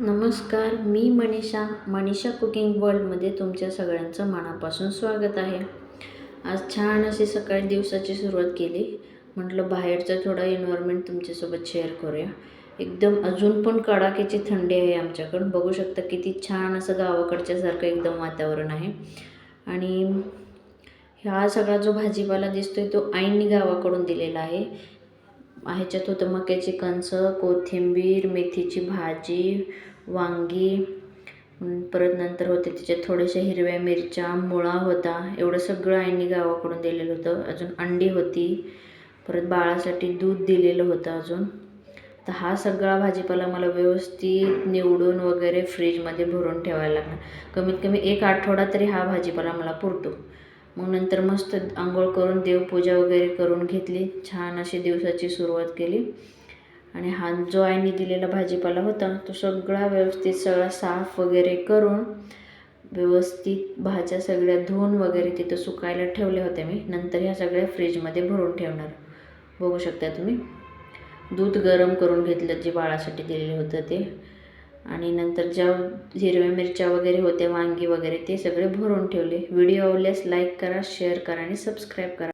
नमस्कार मी मनीषा मनीषा कुकिंग वर्ल्डमध्ये तुमच्या सगळ्यांचं मनापासून स्वागत आहे. आज छान अशी सकाळी दिवसाची सुरुवात केली. म्हटलं बाहेरचं थोडं एन्व्हायरमेंट तुमच्यासोबत शेअर करूया. एकदम अजून पण कडाक्याची थंडी आहे आमच्याकडं बघू शकता किती छान असं गावाकडच्यासारखं एकदम वातावरण आहे. आणि हा सगळा जो भाजीपाला दिसतोय तो आईंनी गावाकडून दिलेला आहे. ह्याच्यात होतं मक्याची कणसं कोथिंबीर मेथीची भाजी वांगी परत नंतर होते त्याच्यात थोड्याशा हिरव्या मिरच्या मुळा होता. एवढं सगळं आईने गावाकडून दिलेलं होतं. अजून अंडी होती. परत बाळासाठी दूध दिलेलं होतं अजून. तर हा सगळा भाजीपाला मला व्यवस्थित निवडून वगैरे फ्रीजमध्ये भरून ठेवायला लागणार कमीत कमी एक आठवडा तरी हा भाजीपाला मला पुरतो. मग नंतर मस्त आंघोळ करून देवपूजा वगैरे करून घेतली. छान अशी दिवसाची सुरुवात केली. आणि हा जो आईने दिलेला भाजीपाला होता तो सगळा व्यवस्थित सगळा साफ वगैरे करून व्यवस्थित भाज्या सगळ्या धुवून वगैरे तिथं सुकायला ठेवल्या होत्या मी. नंतर ह्या सगळ्या फ्रीजमध्ये भरून ठेवणार. बघू शकता तुम्ही. दूध गरम करून घेतलं जे बाळासाठी दिलेलं होतं ते. आणि नंतर ज्या हिरव्या मिरच्या वगैरे होत्या वांगी वगैरे ते सगळे भरून ठेवले. व्हिडिओ आवडल्यास लाईक करा शेअर करा आणि सबस्क्राईब करा.